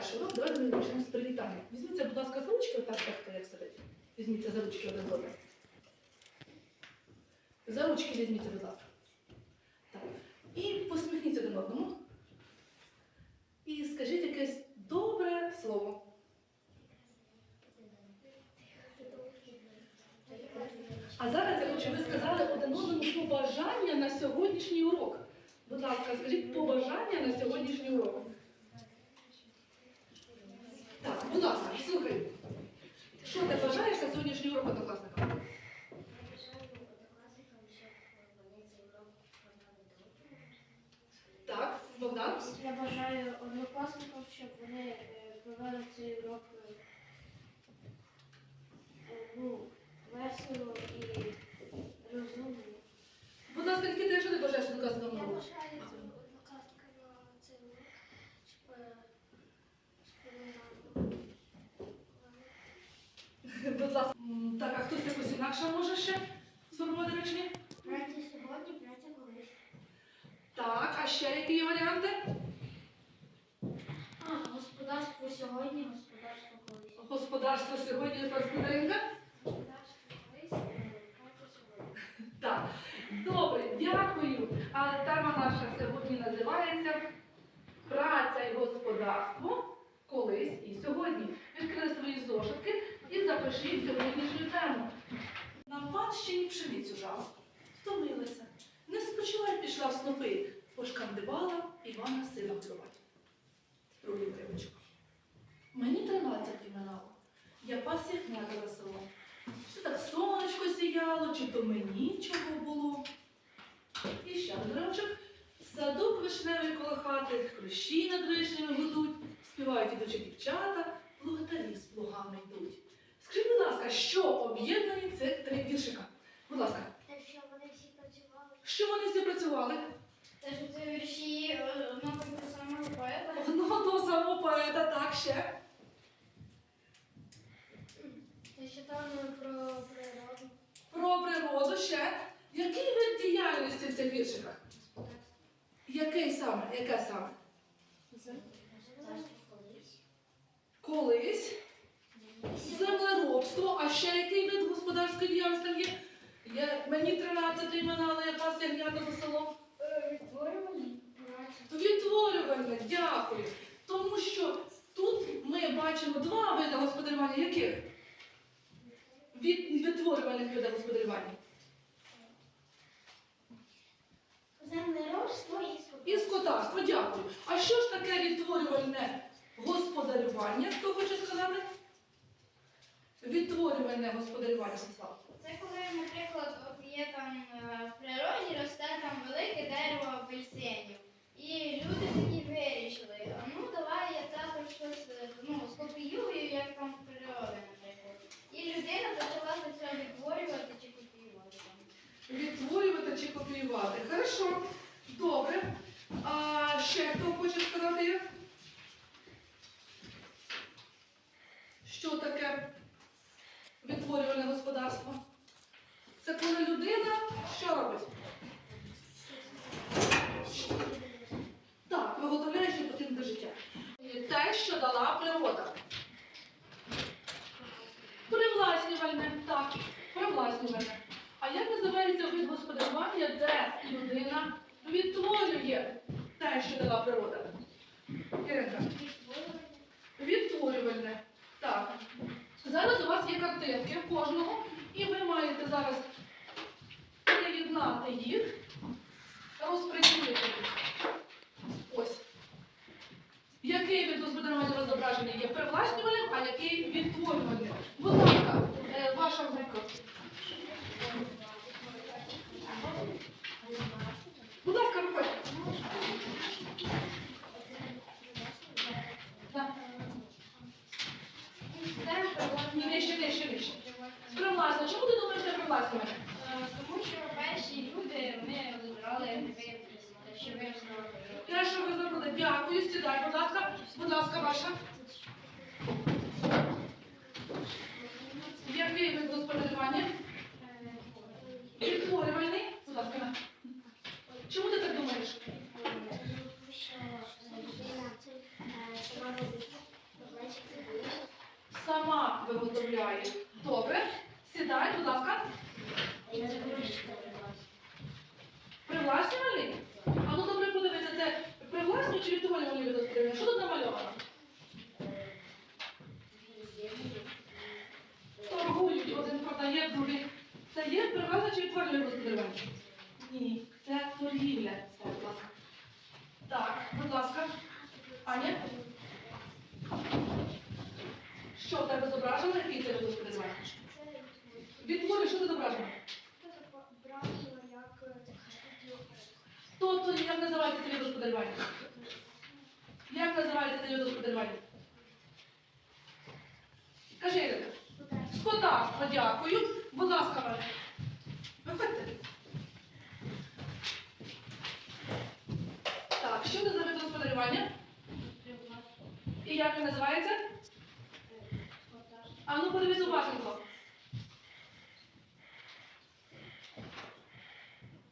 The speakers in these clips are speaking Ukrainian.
перший урок, давайте ми почнемо з привітання. Візьміться, будь ласка, за ручки, отак, так, хто як сидить. Візьміться за ручки один одним. За ручки візьміться, будь ласка. Так. І посміхніться один одному. І скажіть якесь добре слово. А зараз я хочу, ви сказали один одному побажання на сьогоднішній урок. Будь ласка, скажіть побажання на сьогоднішній урок. Будь ласка, слухай. Що ти бажаєш на сьогоднішній урок однокласникам? Так, Богдан? Я бажаю однокласникам, щоб вони е, провели цей урок е, ну, весело і розумно. Будь ласка, які ти що ти бажаєш однокласникам на Я урок? бажаю однокласника на цей урок, щоб, е, щоб вони нам Будь ласка. М, Так, а хтось якось інакше може ще сформувати речення? праця сьогодні, праця колись. Так, а ще які є варіанти? А, господарство сьогодні, господарство колись. Господарство сьогодні господаринка? Господарство колись, е, праця сьогодні. Так, добре, дякую. А тема наша сьогодні називається Праця і господарство колись і сьогодні. Відкрили свої зошитки запишіть сьогоднішню тему. На панщині пшеницю жав, втомилася. Не спочивай пішла в снопи, пошкандивала Івана сина вбивати. Другий уривочок. Мені тринадцять іменало. Я пас ягнята за селом. Чи так сонечко сіяло, чи то мені чого було. І ще ривочок. Садок вишневий коло хати, хрущі над вишнями гудуть, співають ідучі дівчата, плугатарі з плугами йдуть. Скажіть, будь ласка, що об'єднує цих три віршика? Будь ласка, Те, що вони всі працювали. що вони всі працювали? Те, що це вірші одного і того самого поета. Одного того самого поета, так ще. Те, що там про природу. Про природу ще. Який вид діяльності в цих віршиках? Який саме? Яке саме? Колись. Землеробство, а ще який вид господарської діяльності там є? є мені 13 імена, але я пас ягнята за селом. Відтворювані праця. Відтворювальне, дякую. Тому що тут ми бачимо два види господарювання. Яких? Від відтворювальних видів господарювання. Землеробство і І скотарство, дякую. А що ж таке відтворювальне господарювання? Хто хоче сказати? Відтворювальне господарювання. Це коли, наприклад, от є там е, в природі росте там велике дерево апельсинів. І люди такі вирішили, а ну давай я також щось е, ну, скопіюю, як там в природі, наприклад. І людина почала це відтворювати. Відтворювати чи копіювати. Хорошо. Добре. А ще хто хоче сказати? Що таке відтворювальне господарство? Це коли людина що робить? Так, виготовляє, що потрібно до життя. Те, що дала природа. Привласнювальне, так, привласнювальне. А як називається вид господарювання, де людина відтворює те, що дала природа? Іринка. Відтворювальне. Так. Зараз у вас є картинки в кожного, і ви маєте зараз приєднати їх, розподілити їх. Ось. Який від розображений є привласнювальним, а який відтворювальним? Будь ласка, е, ваша група. Будь ласка, виходьте. Так. Ні, нижче, нижче, нижче. Привласнювання. Чому ти думаєш, це привласнювання? Е, Тому що перші люди вони вибирали гриби, що виросли. Те, що ви зробили. Дякую, сідай, будь ласка. Будь ласка, ваша. Який вид господарювання? Відтворювальний. Будь ласка. Чому ти так думаєш? Що людина це е, сама робить виготовляє. Добре. Сідай, будь ласка. Привласнювальний? А ну добре подивися, це привласнювальний чи відтворювальний від господарювання? Що тут намальовано? Торгують, один продає, другий. Це є привласнювальний чи відтворювальний господарювання? Ні, ласка. Так, будь ласка. Аня? Що в тебе зображено? Який це від господарювання? Відтворюй, що це зображено? Тут, як називається це господарювання? Як називається це господарювання? Кажи, Ірина. Господарство, дякую. Будь ласка, Валя. Виходьте. Так, що це за господарювання? І як він називається? А ну подивись уважненько.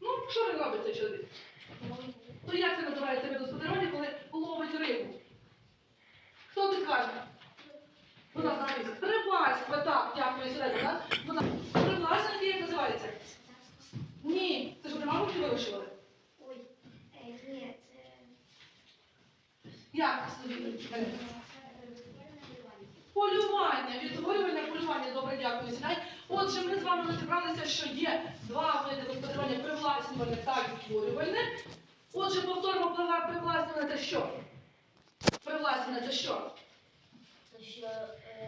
Ну, що він робить цей чоловік? То як це називається вид господарювання, коли ловить рибу? Хто ти каже? Будь ласка. Рибальство, так, дякую, сідайте, так? Будь ласка, як називається? Ні, це ж ви мабуть вирішували. Ой, е, ні, це Як? Е, Полювання, відтворювання полювання. Добре, дякую. Сідай. Отже, ми з вами розібралися, що є два види господарювання привласнювальне та відтворювальне. Отже, повторно прива- привласнювальне це що? Привласнювальне це що?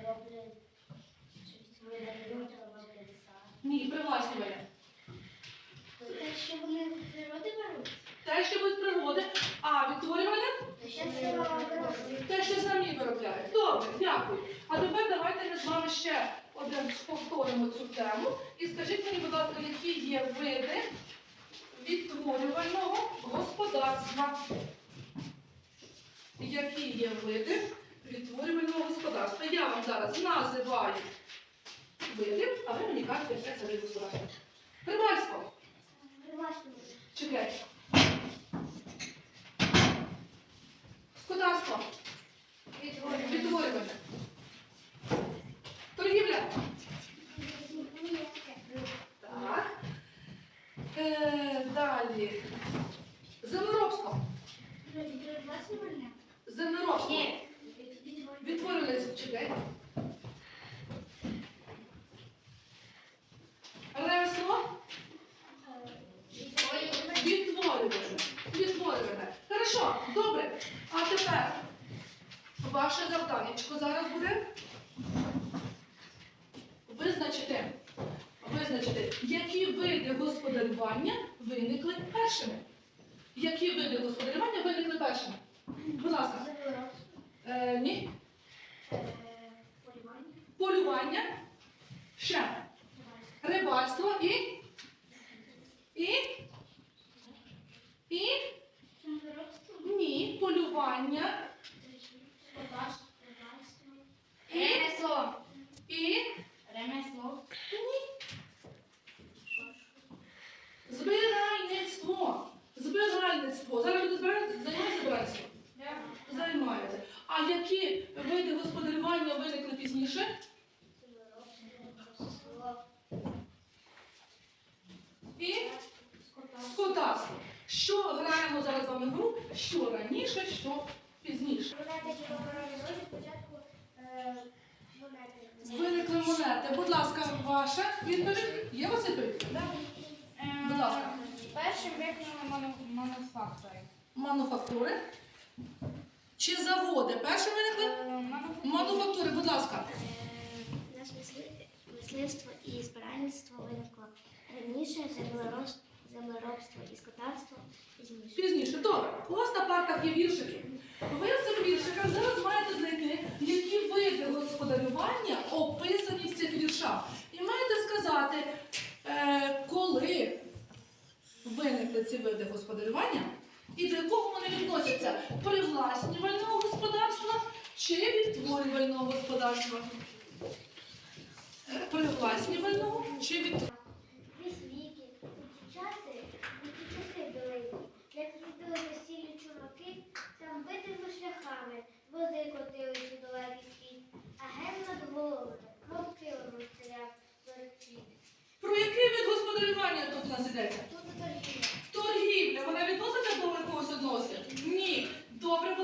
роблять. Ні, привласнювання. Те, що вони природи беруть? Те, що без пригоди, а відтворювальне Те, що що самі виробляють. Добре, дякую. А тепер давайте ми з вами ще один повторимо цю тему. І скажіть мені, будь ласка, які є види відтворювального господарства? Які є види відтворювального господарства? Я вам зараз називаю види, а ви мені кажете, яке це вид господарства. Рибальство. Чекай. Господарство. Будь ласка, ваша відповідь. Є у вас відповідь? Будь ласка. Першим виконали мануфактори. Мануфактури. Чи заводи? Перші виникли? Мануфактури, будь ласка. Наше мисливство і збиральництво виникло раніше, землеробство і скотарство пізніше. Пізніше. Добре. У вас на партах є віршики. Ви в цих зараз маєте знайти, які види господарювання описані в цих віршах. І маєте сказати, е, коли виникли ці види господарювання і до якого вони відносяться привласнювального господарства чи відтворювального господарства. Привласнювального чи відтворювального. далекими шляхами, води котились у далекий а ген над головами вовкилами стояв перед Про яке від господарювання тут нас йдеться? Торгівля. Торгівля, вона відноситься до якогось односин? Ні. Добре.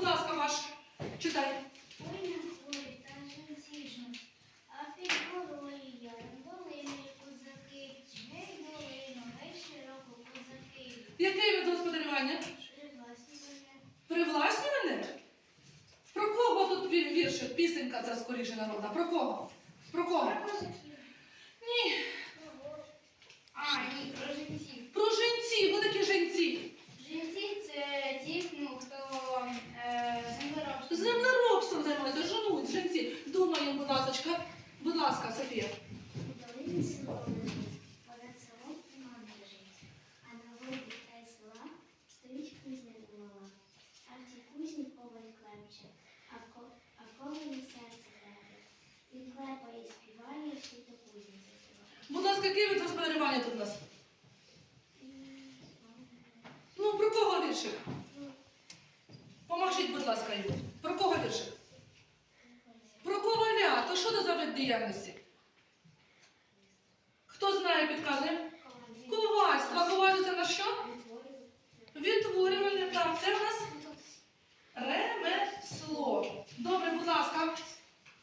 Що це за вид діяльності? Хто знає, підказує? Ковальство. А ковальство це на що? Відтворювальне. Так, це в нас ремесло. Добре, будь ласка.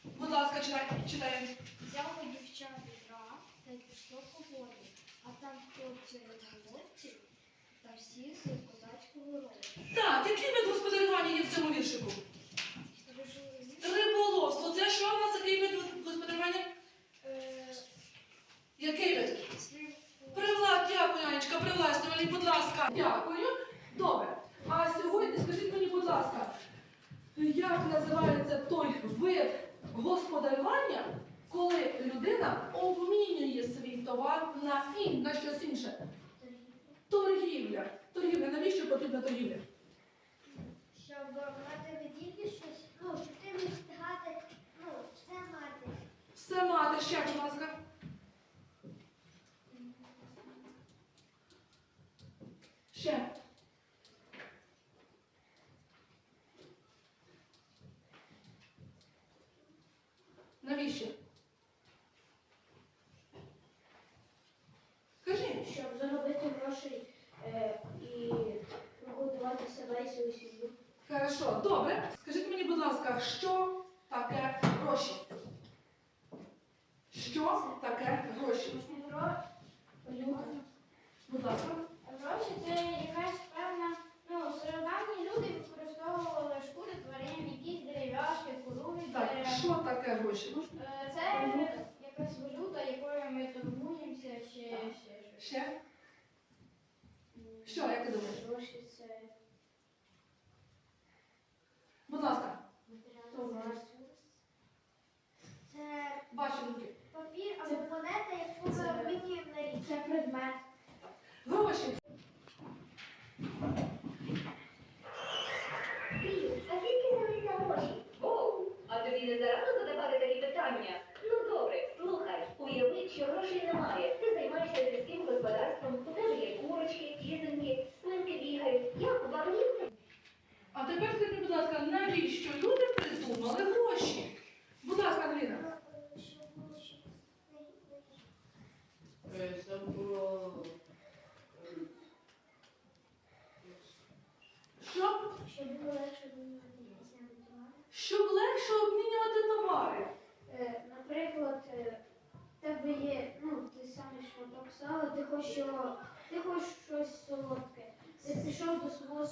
Будь ласка, читай, читаємо. Взяло дівча відра та й пішло по воді, а там хлопці розголовці та всі з козацького роду. Так, який вид господарювання є в цьому віршику? Риболовство. Це що в нас який вид господарювання? Який вид? Привлад, дякую, Анечка, привласнювальний, будь ласка. Дякую. Добре. А сьогодні скажіть мені, будь ласка, як називається той вид господарювання, коли людина обмінює свій товар на ін, на щось інше? Торгівля. Торгівля. Навіщо потрібна торгівля? Щоб мати виділі щось, ну, щоб ти міг встигати, ну, все мати. Все мати ще, будь ласка. Ще. Навіщо? Скажи. Щоб заробити грошей е, і годувати себе і свою сім'ю. Хорошо, добре. Скажіть мені, будь ласка, що таке гроші? Що таке гроші? Будь ласка. Гроші це якась Так, дерева. що таке гроші? Ну, Е, Це якась валюта, якою ми торгуємося, чи ще щось. Ще? Що, як ти думаєш? Гроші це Будь ласка, товар. Це ваші думки. папір або монета, яку ми обмінюємо на річ. Це предмет. Гроші. Привіт, а звідки взялися гроші? О, а тобі не зарано задавати такі питання? Ну добре, слухай, уяви, що грошей немає. Ти займаєшся сільським господарством, у тебе є курочки, кізоньки, свинки бігають. Як варити? А тепер скажіть, будь ласка, навіщо люди придумали гроші? Будь ласка, Ангеліна. Щоб, Щоб було легше обмінюватися на товар. щоб легше обмінювати товари. Е, Наприклад, е, в тебе є, ну, ти самий шматок сала, ти хочеш його, ти хочеш щось солодке. Ти пішов до свого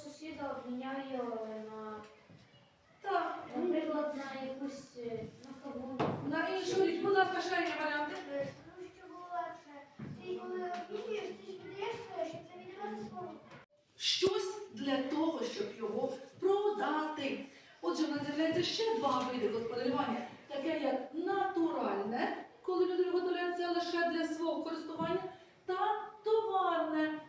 обміняв його на, Так, наприклад, на якусь е, на кавун. на іншу річ. Будь ласка, ще є варіанти. Ну, що було легше. Ти коли обмінюєш, ти ж щоб це свого. Щось для того, щоб його продати. Отже, в нас з'являється ще два види господарювання. Таке як натуральне, коли люди виготовляють це лише для свого користування, та товарне,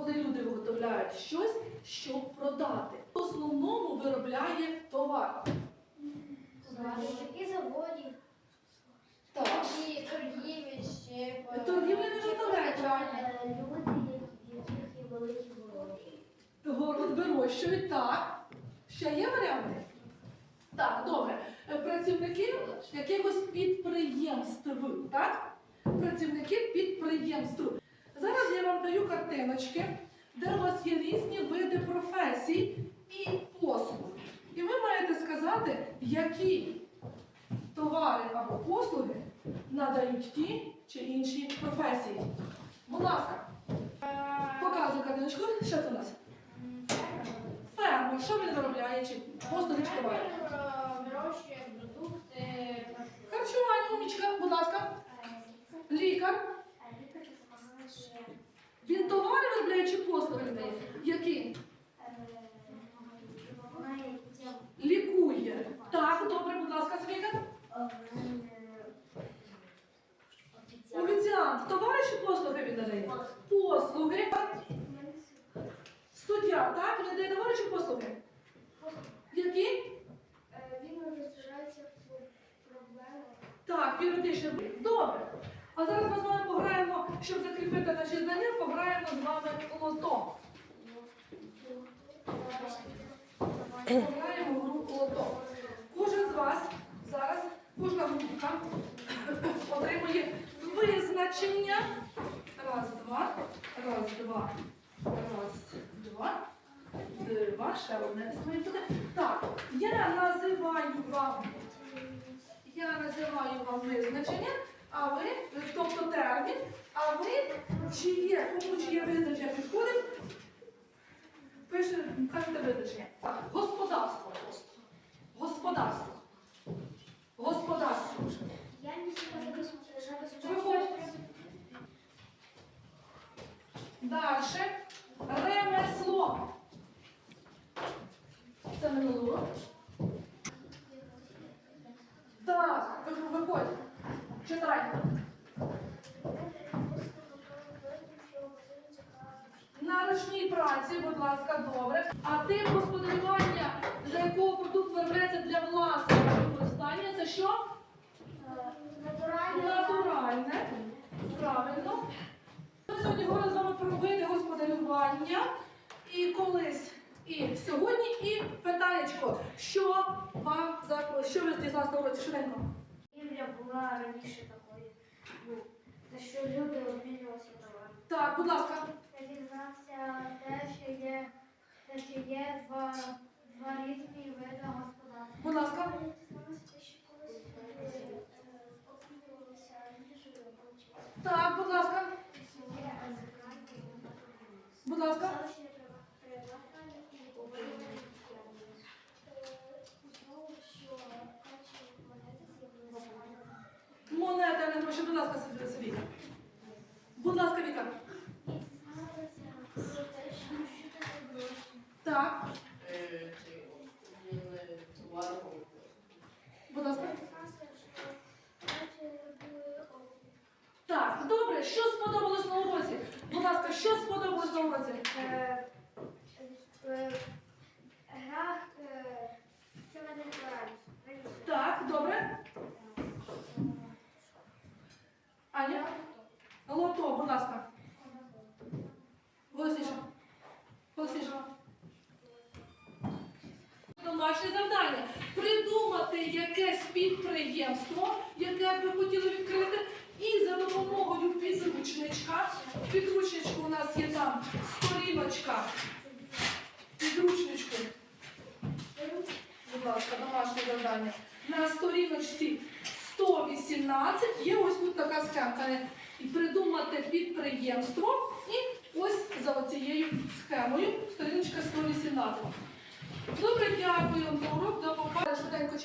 коли люди виготовляють щось, щоб продати. В основному виробляє товар. Такі заводів. Так. І торгівлі ще. Торгівля не виготовляє. Е, Люди, яких є великі городи. Город вирощують, так. Ще є варіанти? Так, добре. Е, Працівники якихось підприємств, так? Працівники підприємств. Зараз я вам даю картиночки, де у вас є різні види професій і послуг. І ви маєте сказати, які товари або послуги надають ті чи інші професії. Будь ласка, показуй картиночку. Що це у нас? Фермер, що він виробляє? Чи послуги чи товари? Фермер, е, вирощує будь ласка. Лікар. Він товари виробляє чи послуги надає? Які? Лікує. Так, добре, будь ласка, Свіка. Офіціант. Товари чи послуги він надає? Послуги. Суддя, так? Він надає товари чи послуги? Які? Він розбирається в проблемах. Так, юридичне. Добре. А зараз ми з вами пограємо, щоб закріпити наші знання, пограємо з вами в лото. Пограємо в гру лото. Кожен з вас зараз, кожна групка отримує визначення. Раз, два, раз, два, раз, два, два, ще одне. має. Так, я називаю вам я називаю вам визначення, а ви, тобто термін, а ви, чи є, кому чи є визначення підходить, пише, кажете визначення. Так, господарство просто. Господарство. Господарство. Я не знаю, Виходь. Далі. Ремесло. Це минуло. Так, виходь. Читай. На ручній праці, будь ласка, добре. А тип господарювання, за якого продукт виробляється для власного використання, це що? Натуральне. Правильно. Ми сьогодні говоримо з вами про види господарювання і колись, і сьогодні, і питаннячко, що вам за що ви дізналися на уроці швиденько? Ім'я була раніше такою. Ну, те, що люди обмінювалися товаром. Так, будь ласка. Я дізнався те, що є, те, що є два, два різні види господарства. Будь ласка. Їжею, Так, будь ласка. Будь ласка. Монета будь ласка, собі. Будь ласка, Віка. Так, будь ласка. Так, добре, що сподобалось на уроці? Будь ласка, що сподобалось на уроці? Гра це мене Так, добре. Аня? Лото, будь ласка. Голосніше. Голосніше. Домашнє завдання. Придумати якесь підприємство, яке б ви хотіли відкрити, і за допомогою підручничка. Підручничку у нас є там сторіночка. Підручничку. Будь ласка, домашнє завдання. На сторіночці 118 є ось тут така схемка. І придумати підприємство. І ось за цією схемою сторіночка 118. Добре, дякую урок. До побачення.